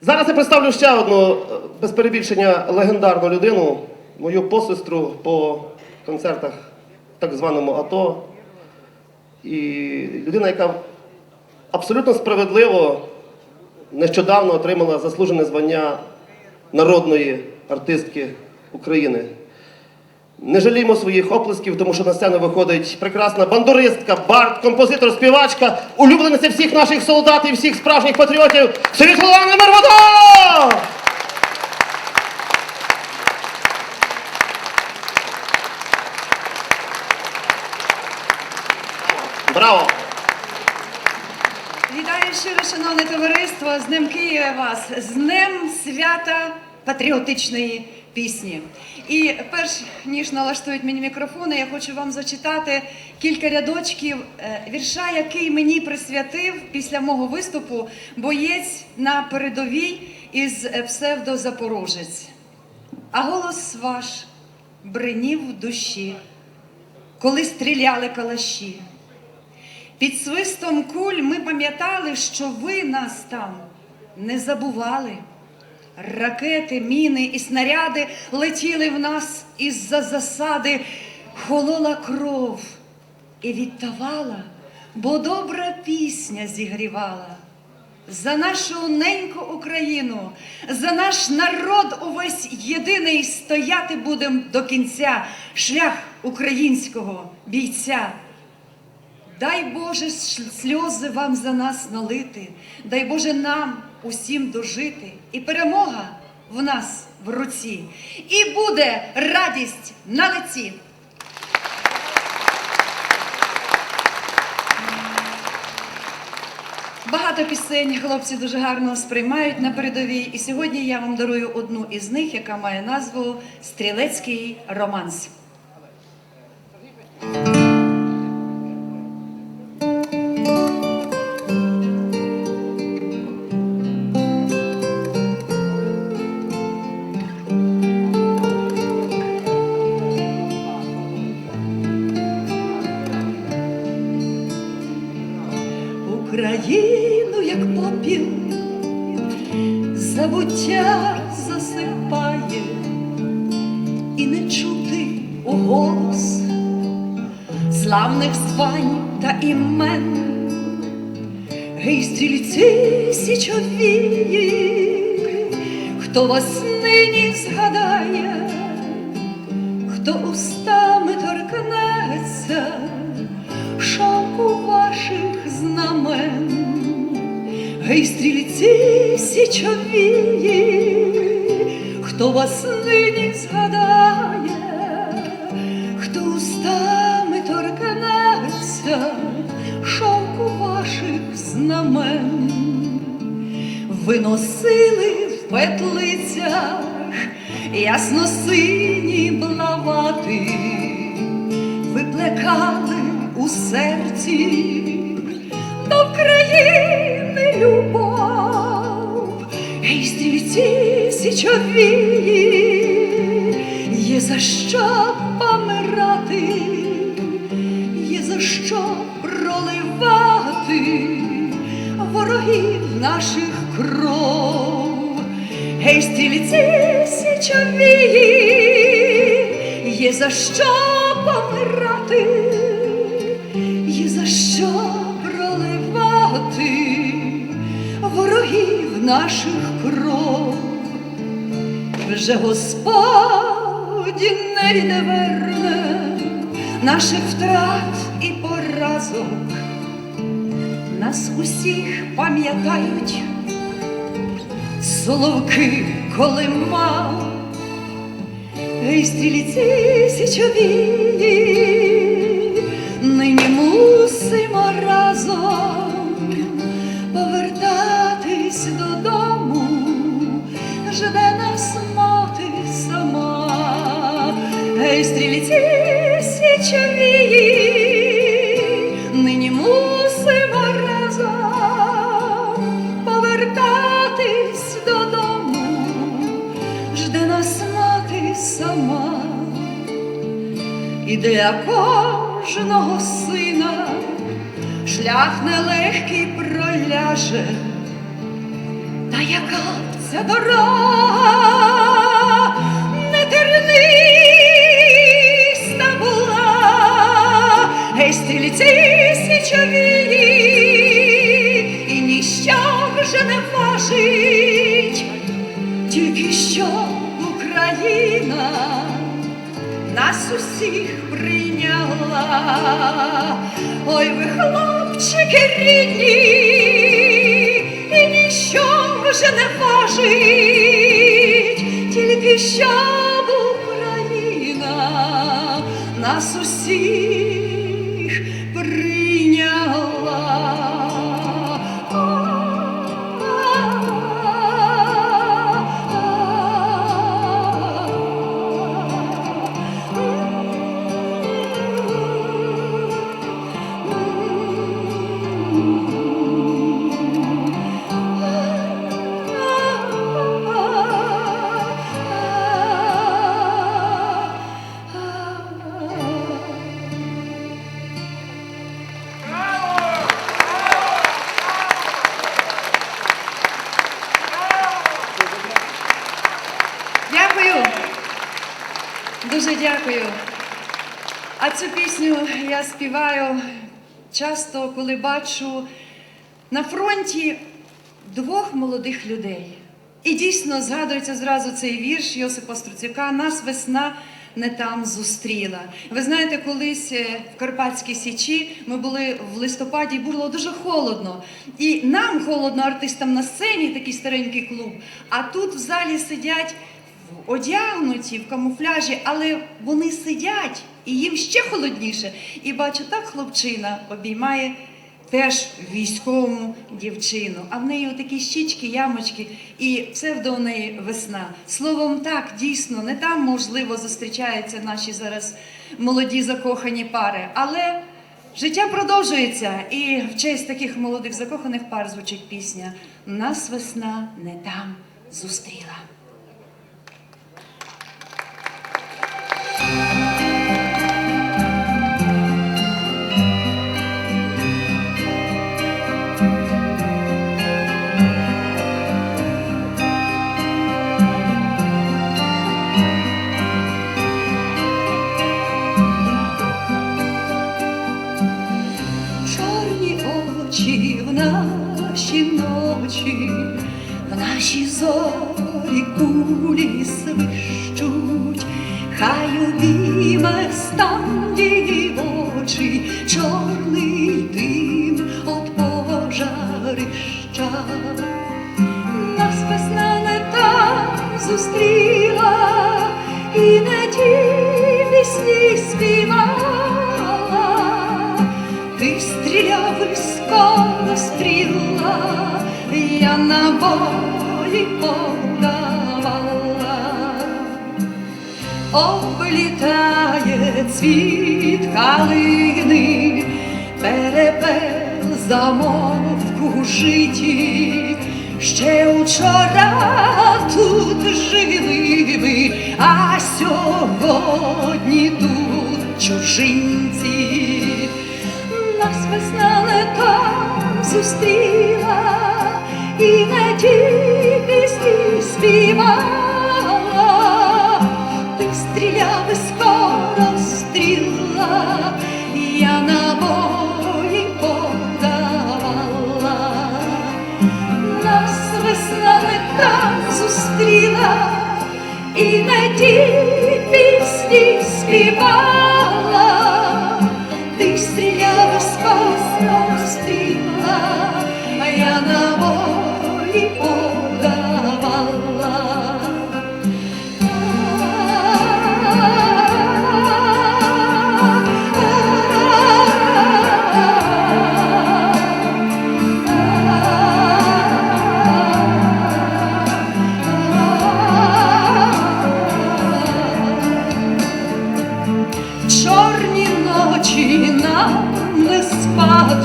Зараз я представлю ще одну, е, без перебільшення, легендарну людину, мою посестру по концертах так званому АТО. І людина, яка абсолютно справедливо нещодавно отримала заслужене звання народної артистки України. Не жалімо своїх оплесків, тому що на сцену виходить прекрасна бандуристка, бард, композитор, співачка, улюблениця всіх наших солдат і всіх справжніх патріотів Світлана Мервода! Браво! Вітаю щиро, шановне товариство, з Днем Києва вас, з Днем свята патріотичної пісні. І перш ніж налаштують мені мікрофони, я хочу вам зачитати кілька рядочків е, вірша, який мені присвятив після мого виступу боєць на передовій із е, псевдозапорожець. А голос ваш бринів в душі, коли стріляли калаші. Під свистом куль ми пам'ятали, що ви нас там не забували. Ракети, міни і снаряди летіли в нас із-за засади, холола кров і відтавала, бо добра пісня зігрівала. За нашу неньку Україну, за наш народ увесь єдиний стояти будем до кінця шлях українського бійця. Дай Боже сльози вам за нас налити, дай Боже нам усім дожити, і перемога в нас в руці, і буде радість на лиці. Багато пісень хлопці дуже гарно сприймають на передовій. І сьогодні я вам дарую одну із них, яка має назву Стрілецький романс. Забуття засипає, і не чути у голос славних звань та імен. Гей, стрільці січові, хто вас нині згадає, хто устами гей, стрільці січові, хто вас нині згадає, хто устами торкнеться шовку ваших знамен, виносили в петлицях ясно-сині блавати, виплекали у серці до країни стрільці є за що помирати, є за що проливати ворогів наших кров. Гей, стрільці січові, є за що помирати, є за що проливати ворогів наших кров. Вже Господь не відверне наших втрат і поразок. Нас усіх пам'ятають соловки, коли мав, гей, стрільці січові, нині мусимо разом повертатись додому, жде гей, стрільці січові, нині мусимо разом повертатись додому, жде нас мати сама, і для кожного сина шлях нелегкий проляже, та яка ця дорога Ой, ви хлопчики рідні, і ніщо вже не важить, тільки щоб Україна нас усіх Дуже дякую. А цю пісню я співаю часто, коли бачу на фронті двох молодих людей. І дійсно згадується зразу цей вірш Йосипа Струцюка Нас весна не там зустріла. Ви знаєте, колись е, в Карпатській Січі ми були в листопаді, було дуже холодно. І нам холодно, артистам на сцені, такий старенький клуб. А тут в залі сидять одягнуті в камуфляжі, але вони сидять і їм ще холодніше. І бачу, так хлопчина обіймає теж військову дівчину. А в неї отакі щічки, ямочки, і псевдо у неї весна. Словом, так, дійсно, не там можливо зустрічаються наші зараз молоді закохані пари, але. Життя продовжується, і в честь таких молодих закоханих пар звучить пісня Нас весна не там зустріла. Обійме стан чорний дим от пожарища. Нас весна зустріла, і не ті пісні співала. Стріляв і скоро стріла, я на болі подавала. Облітає цвіт калини, перепел замовку житті. Ще учора тут жили ми, а сьогодні тут чужинці. Нас весна не там зустріла, і не пісні співала. Ті пісні співала.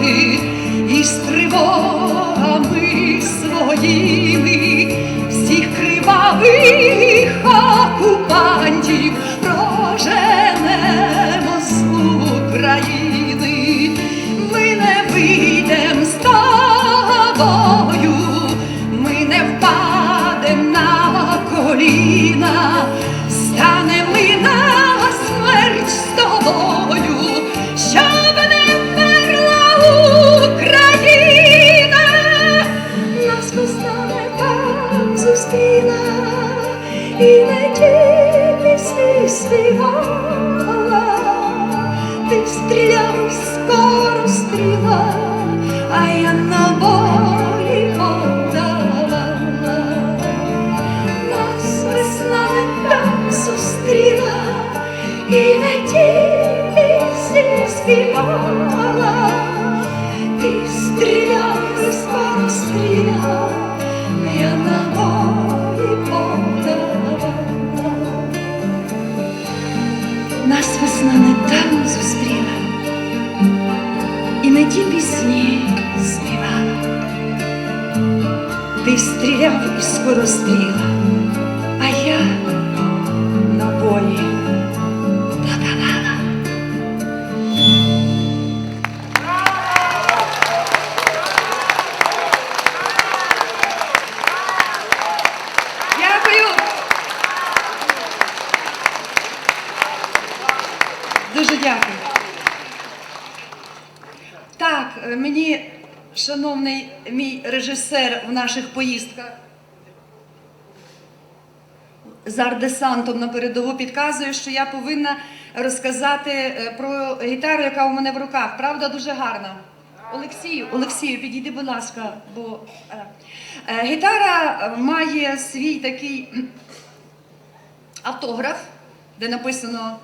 ти і стривог. і не ті пісні співала. Ти стріляв і скоро стріла, а я набої подавала. Дякую. Дуже дякую. Е, мені, шановний мій режисер в наших поїздках з ардесантом на передову підказує, що я повинна розказати е, про гітару, яка у мене в руках. Правда, дуже гарна. Олексію, Олексію, підійди, будь ласка, бо е, гітара має свій такий автограф, де написано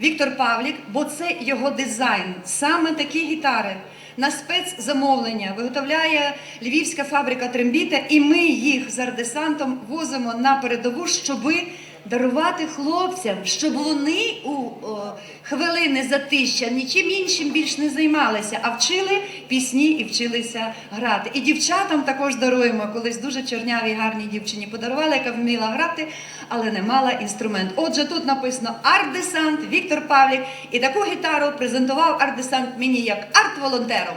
Віктор Павлік, бо це його дизайн. Саме такі гітари на спецзамовлення. Виготовляє львівська фабрика Трембіта, і ми їх з ардесантом возимо на передову, щоби дарувати хлопцям, щоб вони у о, хвилини затища нічим іншим більш не займалися, а вчили пісні і вчилися грати. І дівчатам також даруємо. Колись дуже чорнявій гарній дівчині подарували, яка вміла грати, але не мала інструмент. Отже, тут написано арт-десант Віктор Павлік, і таку гітару презентував арт-десант мені як арт-волонтером.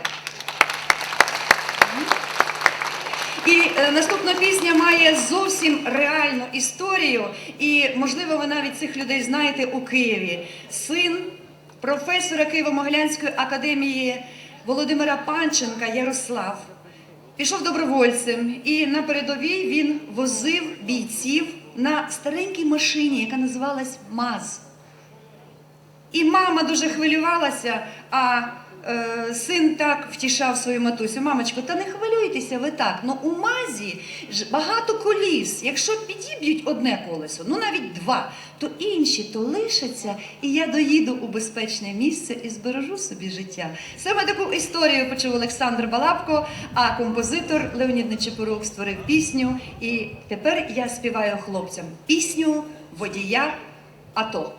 І е, наступна пісня має зовсім реальну історію, і можливо, ви навіть цих людей знаєте у Києві. Син професора Києво-Могилянської академії Володимира Панченка Ярослав пішов добровольцем, і на передовій він возив бійців на старенькій машині, яка називалась МАЗ. І мама дуже хвилювалася, а син так втішав свою матусю. Мамочко, та не хвилюйтеся ви так. Ну у мазі ж багато коліс. Якщо підіб'ють одне колесо, ну навіть два, то інші то лишаться, і я доїду у безпечне місце і збережу собі життя. Саме таку історію почув Олександр Балабко, а композитор Леонід Нечепорук створив пісню. І тепер я співаю хлопцям пісню водія АТО.